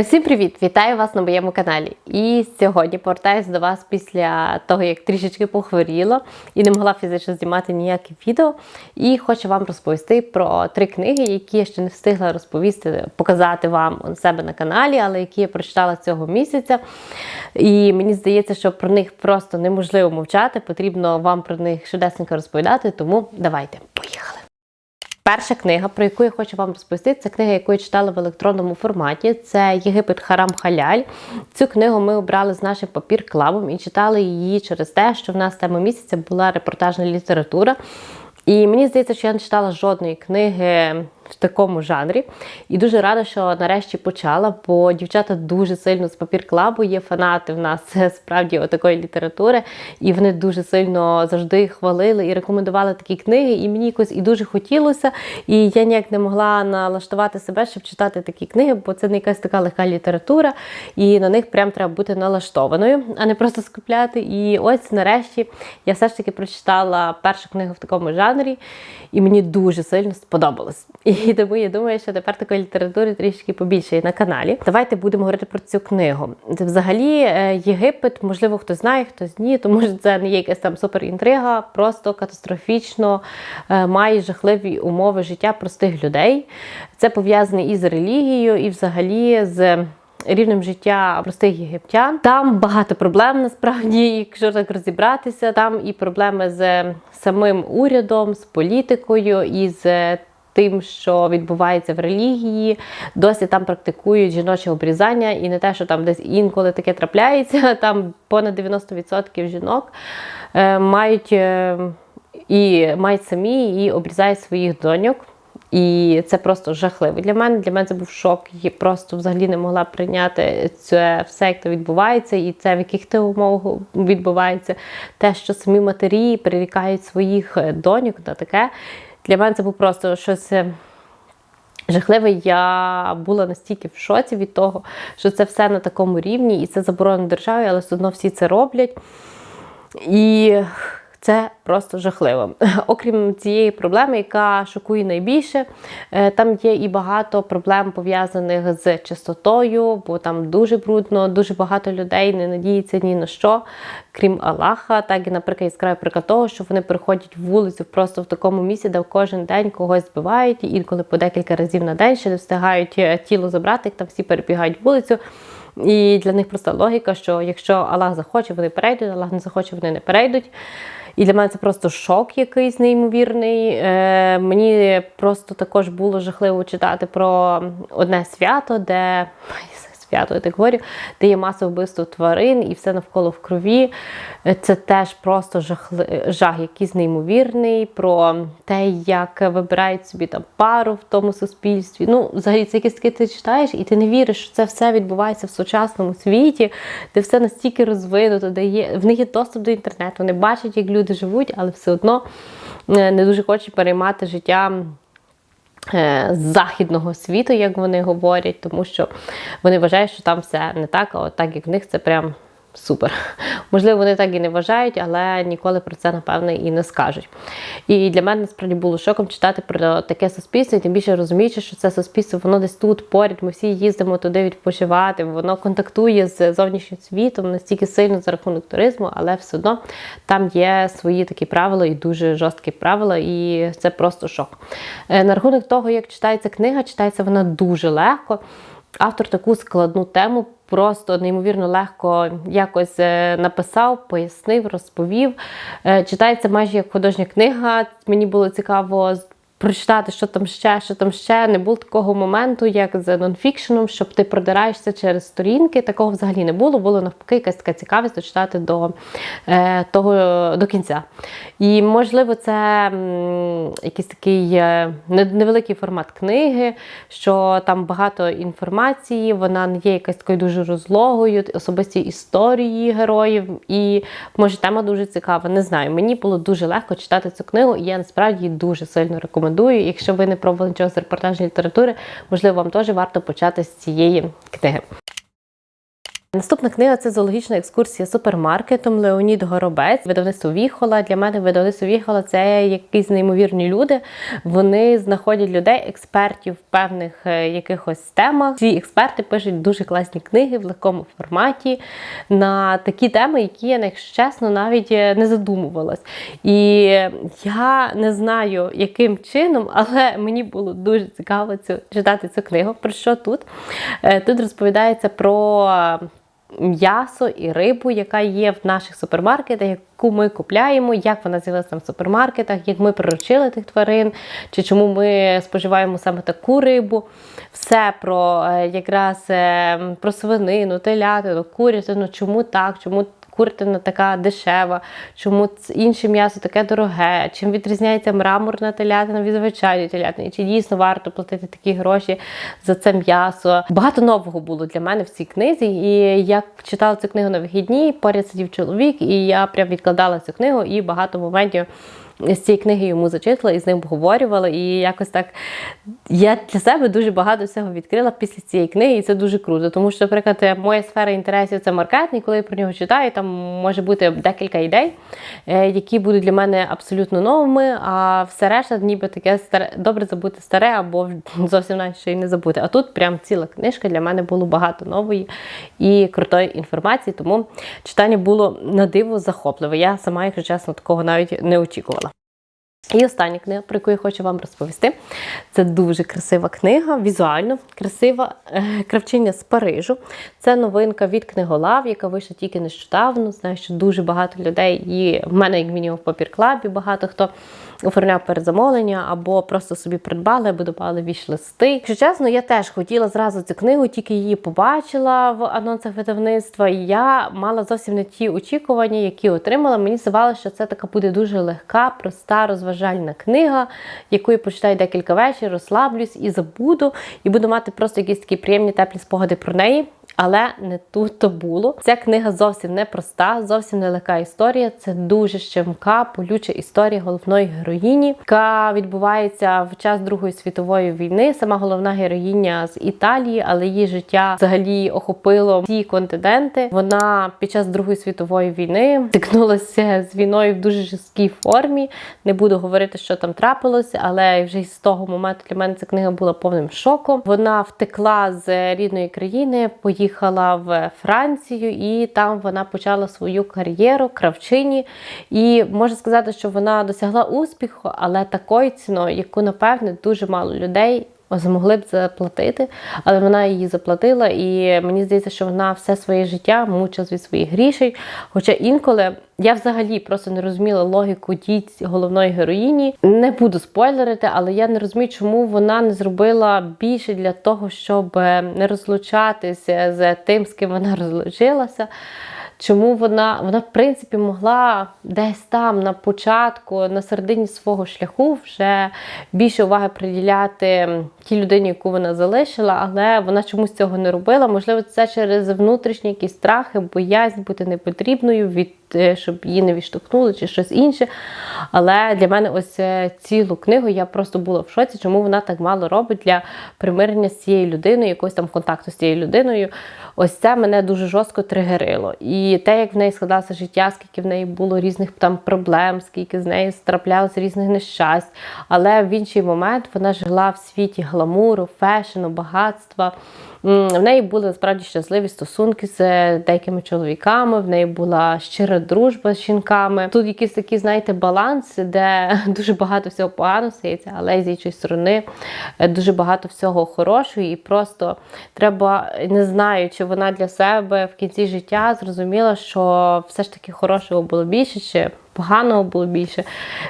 Усім привіт! Вітаю вас на моєму каналі. І сьогодні повертаюся до вас після того, як трішечки похворіла і не могла фізично знімати ніяке відео. І хочу вам розповісти про три книги, які я ще не встигла розповісти, показати вам у себе на каналі, але які я прочитала цього місяця. І мені здається, що про них просто неможливо мовчати, потрібно вам про них швидесенько розповідати, тому давайте, поїхали! Перша книга, про яку я хочу вам розповісти, це книга, яку я читала в електронному форматі. Це Єгипет Харам Халяль. Цю книгу ми обрали з нашим папір клабом і читали її через те, що в нас тема місяця була репортажна література. І мені здається, що я не читала жодної книги в такому жанрі. І дуже рада, що нарешті почала, бо дівчата дуже сильно з папір клабу є фанати в нас справді отакої літератури, і вони дуже сильно завжди хвалили і рекомендували такі книги. І мені якось і дуже хотілося. І я ніяк не могла налаштувати себе, щоб читати такі книги, бо це не якась така легка література, і на них прям треба бути налаштованою, а не просто скупляти. І ось нарешті я все ж таки прочитала першу книгу в такому жанрі, і мені дуже сильно сподобалось. І тому я думаю, що тепер такої літератури трішки побільше на каналі. Давайте будемо говорити про цю книгу. Це взагалі е, Єгипет, можливо, хтось знає, хтось ні, тому що це не є якась там суперінтрига, просто катастрофічно е, має жахливі умови життя простих людей. Це пов'язане і з релігією, і взагалі з. Рівнем життя простих єгиптян. Там багато проблем насправді, якщо так розібратися. Там і проблеми з самим урядом, з політикою, і з тим, що відбувається в релігії, досі там практикують жіноче обрізання, і не те, що там десь інколи таке трапляється. Там понад 90% жінок е, мають е, і мають самі і обрізають своїх доньок. І це просто жахливо для мене. Для мене це був шок. Я просто взагалі не могла прийняти це все, як то відбувається, і це в яких то умовах відбувається. Те, що самі матері перерікають своїх доньок на таке. Для мене це був просто щось. Жахливе, я була настільки в шоці від того, що це все на такому рівні, і це заборонено державі, але все одно всі це роблять. І це просто жахливо. Окрім цієї проблеми, яка шокує найбільше, там є і багато проблем пов'язаних з чистотою, бо там дуже брудно, дуже багато людей не надіється ні на що, крім Аллаха. Так і, наприклад, яскравий приклад того, що вони приходять вулицю просто в такому місці, де кожен день когось збивають, інколи по декілька разів на день ще не встигають тіло забрати, як там всі перебігають вулицю. І для них просто логіка, що якщо Аллах захоче, вони перейдуть, Аллах не захоче, вони не перейдуть. І для мене це просто шок якийсь неймовірний. Е, Мені просто також було жахливо читати про одне свято, де свято, я так говорю, де є масове вбивство тварин і все навколо в крові. Це теж просто жахли... жах, якийсь неймовірний, про те, як вибирають собі там пару в тому суспільстві. Ну, взагалі, це якесь таке ти читаєш, і ти не віриш, що це все відбувається в сучасному світі, де все настільки розвинуто, де є в них є доступ до інтернету, вони бачать, як люди живуть, але все одно е, не дуже хочуть переймати життя. Е, з західного світу, як вони говорять, тому що вони вважають, що там все не так, а от так як в них це прям супер. Можливо, вони так і не вважають, але ніколи про це, напевне, і не скажуть. І для мене насправді було шоком читати про таке суспільство, і тим більше розуміючи, що це суспільство, воно десь тут поряд, ми всі їздимо туди відпочивати, воно контактує з зовнішнім світом настільки сильно за рахунок туризму, але все одно там є свої такі правила і дуже жорсткі правила, і це просто шок. Е, на рахунок того, як читається книга, читається вона дуже легко. Автор таку складну тему просто неймовірно легко якось е, написав, пояснив, розповів. Е, читається майже як художня книга. Мені було цікаво прочитати, що там ще, що там ще. Не було такого моменту, як з нонфікшеном, щоб ти продираєшся через сторінки. Такого взагалі не було. Було навпаки, якась така цікавість дочитати до е, того до кінця. І, можливо, це м, якийсь такий е, невеликий формат книги, що там багато інформації, вона не є якась такою дуже розлогою, особисті історії героїв. І може тема дуже цікава. Не знаю. Мені було дуже легко читати цю книгу, і я насправді дуже сильно рекомендую рекомендую. Якщо ви не пробували нічого з репортажної літератури, можливо, вам теж варто почати з цієї книги. Наступна книга це зоологічна екскурсія супермаркетом Леонід Горобець, видавництво Віхола. Для мене видавництво Віхола це якісь неймовірні люди. Вони знаходять людей, експертів в певних е, якихось темах. Ці експерти пишуть дуже класні книги в легкому форматі на такі теми, які я, якщо чесно, навіть е, не задумувалась. І я не знаю, яким чином, але мені було дуже цікаво цю читати цю книгу. Про що тут? Е, Тут розповідається про м'ясо і рибу, яка є в наших супермаркетах, яку ми купляємо, як вона з'явилася в супермаркетах, як ми приручили тих тварин, чи чому ми споживаємо саме таку рибу. Все про е, якраз е, про свинину, телятину, курятину, чому так, чому курятина така дешева, чому інше м'ясо таке дороге, чим відрізняється мраморна телятина від звичайної телятини, чи дійсно варто платити такі гроші за це м'ясо. Багато нового було для мене в цій книзі. І я читала цю книгу на вихідні, поряд сидів чоловік, і я прям відкладала цю книгу і багато моментів. З цієї книги йому зачитала і з ним обговорювала. І якось так я для себе дуже багато всього відкрила після цієї книги, і це дуже круто. Тому що, наприклад, моя сфера інтересів це маркетинг, коли я про нього читаю, там може бути декілька ідей, е, які будуть для мене абсолютно новими, а все решта, ніби таке старе, добре забути старе або зовсім ще й не забути. А тут прям ціла книжка для мене було багато нової і крутої інформації, тому читання було на диво захопливе. Я сама, якщо чесно, такого навіть не очікувала. І остання книга, про яку я хочу вам розповісти, це дуже красива книга, візуально красива е, кравчиня з Парижу. Це новинка від книголав, яка вийшла тільки нещодавно. Знаю, що дуже багато людей її в мене, як мінімум, в папір-клабі, багато хто оформляв передзамовлення або просто собі придбали, або додали віш-листи. Якщо чесно, я теж хотіла зразу цю книгу, тільки її побачила в анонсах видавництва. І я мала зовсім не ті очікування, які отримала. Мені здавалося, що це така буде дуже легка, проста, розважальна книга, яку я почитаю декілька вечорів, розслаблюсь і забуду, і буду мати просто якісь такі приємні теплі спогади про неї. Але не тут то було. Ця книга зовсім не проста, зовсім не легка історія. Це дуже щемка, полюча історія головної героїні, яка відбувається в час Другої світової війни. Сама головна героїня з Італії, але її життя взагалі охопило всі континенти. Вона під час Другої світової війни стикнулася з війною в дуже жорсткій формі. Не буду говорити, що там трапилося, але вже з того моменту для мене ця книга була повним шоком. Вона втекла з рідної країни, в Францію, і там вона почала свою кар'єру кравчині. І можна сказати, що вона досягла успіху, але такою ціною, яку напевне дуже мало людей. Змогли б заплатити, але вона її заплатила, і мені здається, що вона все своє життя мучилась від своїх грішей. Хоча інколи я взагалі просто не розуміла логіку дій головної героїні. Не буду спойлерити, але я не розумію, чому вона не зробила більше для того, щоб не розлучатися з тим, з ким вона розлучилася. Чому вона, вона, в принципі, могла десь там на початку, на середині свого шляху вже більше уваги приділяти тій людині, яку вона залишила, але вона чомусь цього не робила. Можливо, це через внутрішні якісь страхи, боязнь бути непотрібною, від, щоб її не відштовхнули чи щось інше. Але для мене ось е, цілу книгу я просто була в шоці, чому вона так мало робить для примирення з цією людиною, якогось там контакту з цією людиною. Ось це мене дуже жорстко тригерило. І те, як в неї складалося життя, скільки в неї було різних там проблем, скільки з нею траплялося різних нещасть. Але в інший момент вона жила в світі гламуру, фешену, багатства. В неї були насправді щасливі стосунки з деякими чоловіками, в неї була щира дружба з жінками. Тут якийсь такий, знаєте, баланс, де дуже багато всього поганого стається, але з іншої сторони е, дуже багато всього хорошого, і просто треба, не знаю, чи вона для себе в кінці життя зрозуміла, що все ж таки хорошого було більше. чи Поганого було більше.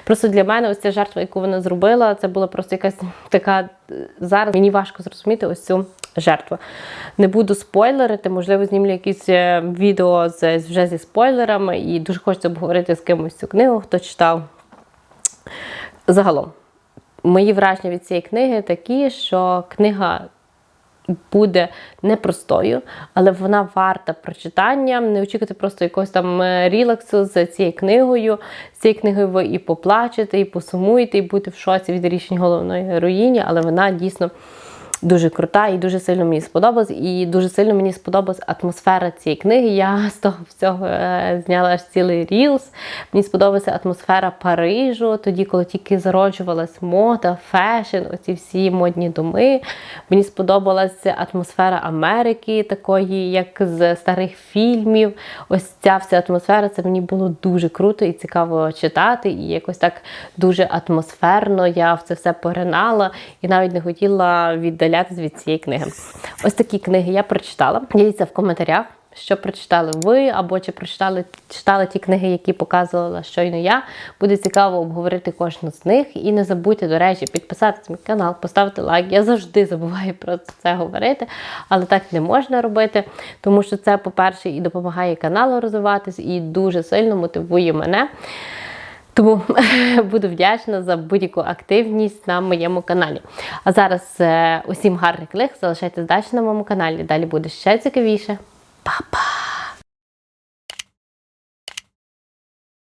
Просто для мене ось ця жертва, яку вона зробила, це була просто якась така. Зараз мені важко зрозуміти ось цю жертву. Не буду спойлерити, можливо, знімлю якісь е, відео з, вже зі спойлерами, і дуже хочеться обговорити з кимось цю книгу, хто читав. Загалом, мої враження від цієї книги такі, що книга буде непростою, але вона варта прочитання. Не очікувати просто якогось там е, релаксу з цією книгою. З цією книгою ви і поплачете, і посумуєте, і будете в шоці від рішень головної героїні, але вона дійсно дуже крута і дуже сильно мені сподобалась. І дуже сильно мені сподобалась атмосфера цієї книги. Я з того всього е, зняла аж цілий рілс. Мені сподобалася атмосфера Парижу, тоді, коли тільки зароджувалась мода, фешн, оці всі модні доми. Мені сподобалася атмосфера Америки, такої, як з старих фільмів. Ось ця вся атмосфера, це мені було дуже круто і цікаво читати. І якось так дуже атмосферно я в це все поринала і навіть не хотіла віддалятися від цієї книги. Ось такі книги я прочитала. Діліться в коментарях. Що прочитали ви, або чи прочитали читали ті книги, які показувала щойно я. Буде цікаво обговорити кожну з них. І не забудьте, до речі, підписатися мій канал, поставити лайк. Я завжди забуваю про це говорити, але так не можна робити, тому що це, по-перше, і допомагає каналу розвиватись, і дуже сильно мотивує мене. Тому буду вдячна за будь-яку активність на моєму каналі. А зараз е, усім гарних лих, залишайтесь далі на моєму каналі. Далі буде ще цікавіше. Па-па!